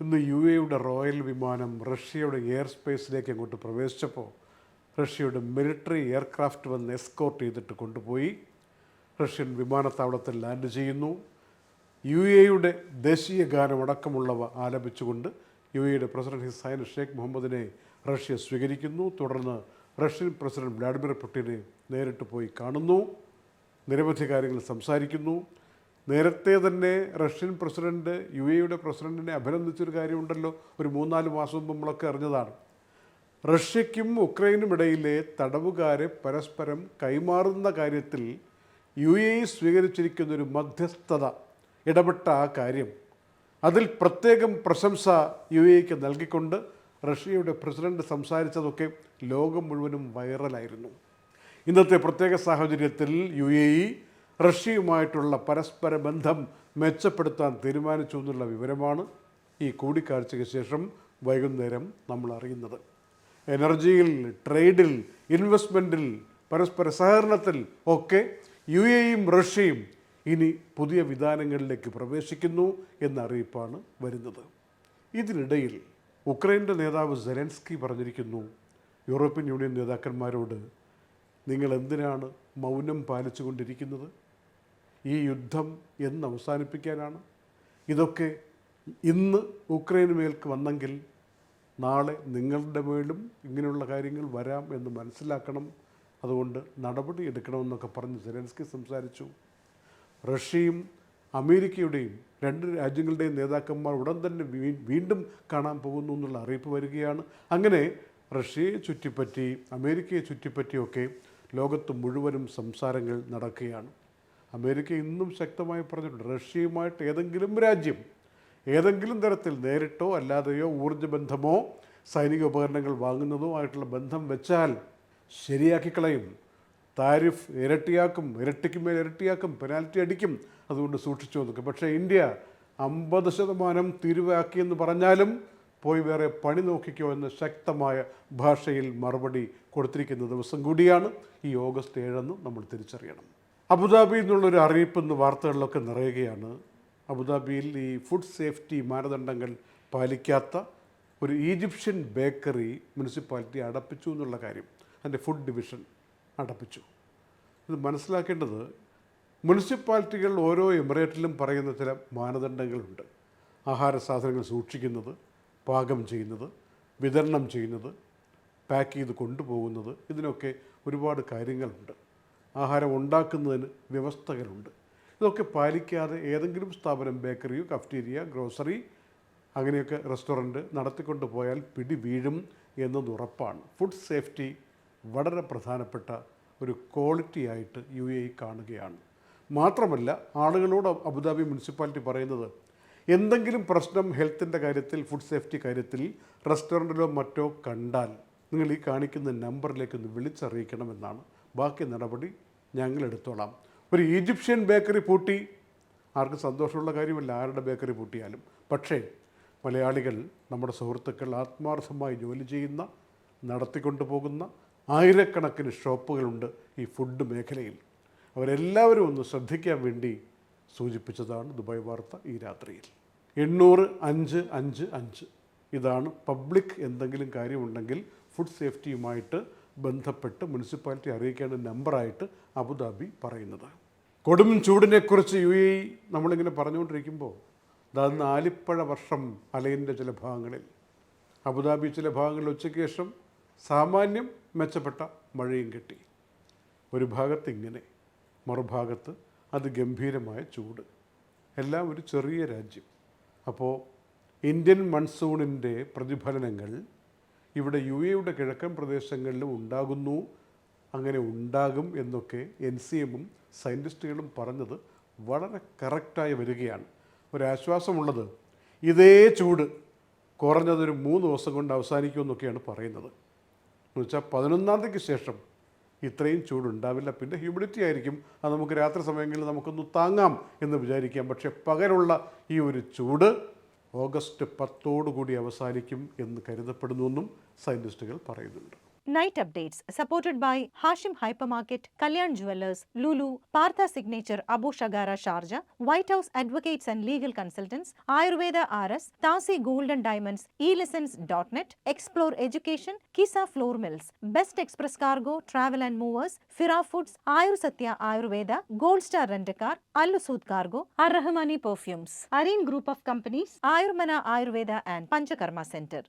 ഇന്ന് യു എയുടെ റോയൽ വിമാനം റഷ്യയുടെ എയർ സ്പേസിലേക്ക് അങ്ങോട്ട് പ്രവേശിച്ചപ്പോൾ റഷ്യയുടെ മിലിറ്ററി എയർക്രാഫ്റ്റ് വന്ന് എസ്കോർട്ട് ചെയ്തിട്ട് കൊണ്ടുപോയി. റഷ്യൻ വിമാനത്താവളത്തിൽ ലാൻഡ് ചെയ്യുന്നു. യു എയുടെ ദേശീയ ഗാനമടക്കമുള്ളവ ആലപിച്ചുകൊണ്ട് യു എയുടെ പ്രസിഡന്റ് ഹിസൈൻ ഷേഖ് മുഹമ്മദിനെ റഷ്യ സ്വീകരിക്കുന്നു. തുടർന്ന് റഷ്യൻ പ്രസിഡന്റ് വ്ളാഡിമിർ പുടിനെ നേരിട്ട് പോയി കാണുന്നു. നിരവധി കാര്യങ്ങൾ സംസാരിക്കുന്നു. നേരത്തെ തന്നെ റഷ്യൻ പ്രസിഡന്റ് യു എയുടെ പ്രസിഡന്റിനെ അഭിനന്ദിച്ചൊരു കാര്യമുണ്ടല്ലോ ഒരു മൂന്നാൽ മാസം മുമ്പ് നമ്മളൊക്കെ അറിഞ്ഞതാണ്. റഷ്യയ്ക്കും ഉക്രൈനും ഇടയിലെ തടവുകാരെ പരസ്പരം കൈമാറുന്ന കാര്യത്തിൽ യു എ സ്വീകരിച്ചിരിക്കുന്ന ഒരു മധ്യസ്ഥത ഇടപെട്ട ആ കാര്യം. അതിൽ പ്രത്യേകം പ്രശംസ യു എക്ക് നൽകിക്കൊണ്ട് റഷ്യയുടെ പ്രസിഡന്റ് സംസാരിച്ചതൊക്കെ ലോകം മുഴുവനും വൈറലായിരുന്നു. ഇന്നത്തെ പ്രത്യേക സാഹചര്യത്തിൽ യു എ ഇ റഷ്യയുമായിട്ടുള്ള പരസ്പര ബന്ധം മെച്ചപ്പെടുത്താൻ തീരുമാനിച്ചു എന്നുള്ള വിവരമാണ് ഈ കൂടിക്കാഴ്ചയ്ക്ക് ശേഷം വൈകുന്നേരം നമ്മൾ അറിയുന്നത്. എനർജിയിൽ ട്രേഡിൽ ഇൻവെസ്റ്റ്മെന്റിൽ പരസ്പര സഹകരണത്തിൽ ഒക്കെ യു എയും റഷ്യയും ഇനി പുതിയ വിധാനങ്ങളിലേക്ക് പ്രവേശിക്കുന്നു എന്ന അറിയിപ്പാണ് വരുന്നത്. ഇതിനിടയിൽ ഉക്രൈന്റെ നേതാവ് സെലൻസ്കി പറഞ്ഞിരിക്കുന്നു യൂറോപ്യൻ യൂണിയൻ നേതാക്കന്മാരോട് നിങ്ങൾ എന്തിനാണ് മൗനം പാലിച്ചുകൊണ്ടിരിക്കുന്നത്? ഈ യുദ്ധം എന്ന് അവസാനിപ്പിക്കാനാണ്. ഇതൊക്കെ ഇന്ന് ഉക്രൈന് മേൽക്ക് വന്നെങ്കിൽ നാളെ നിങ്ങളുടെ മേലും ഇങ്ങനെയുള്ള കാര്യങ്ങൾ വരാം എന്ന് മനസ്സിലാക്കണം. അതുകൊണ്ട് നടപടി എടുക്കണമെന്നൊക്കെ പറഞ്ഞ് സെലൻസ്കി സംസാരിച്ചു. റഷ്യയും അമേരിക്കയുടെയും രണ്ട് രാജ്യങ്ങളുടെയും നേതാക്കന്മാർ ഉടൻ തന്നെ വീണ്ടും കാണാൻ പോകുന്നു എന്നുള്ള അറിയിപ്പ് വരികയാണ്. അങ്ങനെ റഷ്യയെ ചുറ്റിപ്പറ്റി അമേരിക്കയെ ചുറ്റിപ്പറ്റിയൊക്കെ ലോകത്ത് മുഴുവനും സംസാരങ്ങൾ നടക്കുകയാണ്. അമേരിക്ക ഇന്നും ശക്തമായി പറഞ്ഞിട്ടുണ്ട് റഷ്യയുമായിട്ട് ഏതെങ്കിലും രാജ്യം ഏതെങ്കിലും തരത്തിൽ നേരിട്ടോ അല്ലാതെയോ ഊർജബന്ധമോ സൈനിക ഉപകരണങ്ങൾ വാങ്ങുന്നതോ ആയിട്ടുള്ള ബന്ധം വെച്ചാൽ ശരിയാക്കി കളയും. താരിഫ് ഇരട്ടിയാക്കും ഇരട്ടിക്ക് മേൽ ഇരട്ടിയാക്കും പെനാൽറ്റി അടിക്കും അതുകൊണ്ട് സൂക്ഷിച്ചു നോക്കും പക്ഷേ ഇന്ത്യ അമ്പത് ശതമാനം തീരുവയാക്കിയെന്ന് പറഞ്ഞാലും പോയി വേറെ പണി നോക്കിക്കോ എന്ന് ശക്തമായ ഭാഷയിൽ മറുപടി കൊടുത്തിരിക്കുന്ന ദിവസം കൂടിയാണ് ഈ ഓഗസ്റ്റ് ഏഴെന്ന് നമ്മൾ തിരിച്ചറിയണം. അബുദാബിയിൽ നിന്നുള്ളൊരു അറിയിപ്പ് എന്ന് വാർത്തകളിലൊക്കെ നിറയുകയാണ്. അബുദാബിയിൽ ഈ ഫുഡ് സേഫ്റ്റി മാനദണ്ഡങ്ങൾ പാലിക്കാത്ത ഒരു ഈജിപ്ഷ്യൻ ബേക്കറി മുനിസിപ്പാലിറ്റി അടപ്പിച്ചു എന്നുള്ള കാര്യം അതിന്റെ ഫുഡ് ഡിവിഷൻ അടപ്പിച്ചു. ഇത് മനസ്സിലാക്കേണ്ടത് മുനിസിപ്പാലിറ്റികൾ ഓരോ എമിറേറ്റിലും പറയുന്ന ചില മാനദണ്ഡങ്ങളുണ്ട്. ആഹാര സാധനങ്ങൾ സൂക്ഷിക്കുന്നത് പാകം ചെയ്യുന്നത് വിതരണം ചെയ്യുന്നത് പാക്ക് ചെയ്ത് കൊണ്ടുപോകുന്നത് ഇതിനൊക്കെ ഒരുപാട് കാര്യങ്ങളുണ്ട്. ആഹാരം ഉണ്ടാക്കുന്നതിന് വ്യവസ്ഥകളുണ്ട്. ഇതൊക്കെ പാലിക്കാതെ ഏതെങ്കിലും സ്ഥാപനം ബേക്കറിയോ കഫ്റ്റീരിയ ഗ്രോസറി അങ്ങനെയൊക്കെ റെസ്റ്റോറന്റ് നടത്തിക്കൊണ്ട് പോയാൽ പിടി വീഴും എന്നത് ഉറപ്പാണ്. ഫുഡ് സേഫ്റ്റി വളരെ പ്രധാനപ്പെട്ട ഒരു ക്വാളിറ്റി ആയിട്ട് യു എ കാണുകയാണ്. മാത്രമല്ല ആളുകളോട് അബുദാബി മുനിസിപ്പാലിറ്റി പറയുന്നത് എന്തെങ്കിലും പ്രശ്നം ഹെൽത്തിന്റെ കാര്യത്തിൽ ഫുഡ് സേഫ്റ്റി കാര്യത്തിൽ റെസ്റ്റോറന്റിലോ മറ്റോ കണ്ടാൽ നിങ്ങൾ ഈ കാണിക്കുന്ന നമ്പറിലേക്ക് ഒന്ന് വിളിച്ചറിയിക്കണമെന്നാണ്. ബാക്കി നടപടി ഞങ്ങൾ എടുത്തോളാം ഒരു ഈജിപ്ഷ്യൻ ബേക്കറി പൂട്ടി. ആർക്കും സന്തോഷമുള്ള കാര്യമല്ല ആരുടെ ബേക്കറി പൂട്ടിയാലും. പക്ഷേ മലയാളികൾ നമ്മുടെ സുഹൃത്തുക്കൾ ആത്മാർത്ഥമായി ജോലി ചെയ്യുന്ന നടത്തിക്കൊണ്ടു പോകുന്ന ആയിരക്കണക്കിന് ഷോപ്പുകളുണ്ട് ഈ ഫുഡ് മേഖലയിൽ. അവരെല്ലാവരും ഒന്ന് ശ്രദ്ധിക്കാൻ വേണ്ടി സൂചിപ്പിച്ചതാണ് ദുബായ് വാർത്ത ഈ രാത്രിയിൽ. എണ്ണൂറ് അഞ്ച് അഞ്ച് അഞ്ച്. ഇതാണ് പബ്ലിക് എന്തെങ്കിലും കാര്യമുണ്ടെങ്കിൽ ഫുഡ് സേഫ്റ്റിയുമായിട്ട് ബന്ധപ്പെട്ട് മുനിസിപ്പാലിറ്റി അറിയിക്കേണ്ട നമ്പറായിട്ട് അബുദാബി പറയുന്നത്. കൊടും ചൂടിനെക്കുറിച്ച് യു എ നമ്മളിങ്ങനെ പറഞ്ഞുകൊണ്ടിരിക്കുമ്പോൾ അതായത് നാലിപ്പഴ വർഷം അലയിന്റെ ചില ഭാഗങ്ങളിൽ. അബുദാബി ചില ഭാഗങ്ങളിൽ ഉച്ചയ്ക്ക് ശേഷം സാമാന്യം മെച്ചപ്പെട്ട മഴയും കിട്ടി. ഒരു ഭാഗത്ത് ഇങ്ങനെ മറുഭാഗത്ത് അത് ഗംഭീരമായ ചൂട്. എല്ലാം ഒരു ചെറിയ രാജ്യം. അപ്പോൾ ഇന്ത്യൻ മൺസൂണിന്റെ പ്രതിഫലനങ്ങൾ ഇവിടെ യു എയുടെ കിഴക്കൻ പ്രദേശങ്ങളിലും ഉണ്ടാകുന്നു. അങ്ങനെ ഉണ്ടാകും എന്നൊക്കെ എൻ സി എമ്മും സയന്റിസ്റ്റുകളും പറഞ്ഞത് വളരെ കറക്റ്റായി വരികയാണ്. ഒരാശ്വാസമുള്ളത്. ഇതേ ചൂട് കുറഞ്ഞതൊരു മൂന്ന് ദിവസം കൊണ്ട് അവസാനിക്കുമെന്നൊക്കെയാണ് പറയുന്നത്. എന്ന് വെച്ചാൽ പതിനൊന്നാം തീയതിക്ക് ശേഷം ഇത്രയും ചൂടുണ്ടാവില്ല. പിന്നെ ഹ്യൂമിഡിറ്റി ആയിരിക്കും. അത് നമുക്ക് രാത്രി സമയങ്ങളിൽ നമുക്കൊന്ന് താങ്ങാം എന്ന് വിചാരിക്കാം. പക്ഷേ പകലുള്ള ഈ ഒരു ചൂട് ഓഗസ്റ്റ് പത്തോടുകൂടി അവസാനിക്കും എന്ന് കരുതപ്പെടുന്നുവെന്നും സയന്റിസ്റ്റുകൾ പറയുന്നുണ്ട്. Night updates supported by Hashim Hypermarket, Kalyan Jewelers, Lulu, Partha Signature, Abu Shagara Sharjah, White House Advocates and Legal Consultants, Ayurveda RS, Tasi Gold and Diamonds, eLessons.net, Explore Education, Kisa Floor Mills, Best Express Cargo, Travel and Movers, Fira Foods, Ayur Satya Ayurveda, Gold Star Rent-A-Car, Al Sud Cargo, Ar Rahmani Perfumes, Areen Group of Companies, Ayurmana Ayurveda and Panchakarma Center.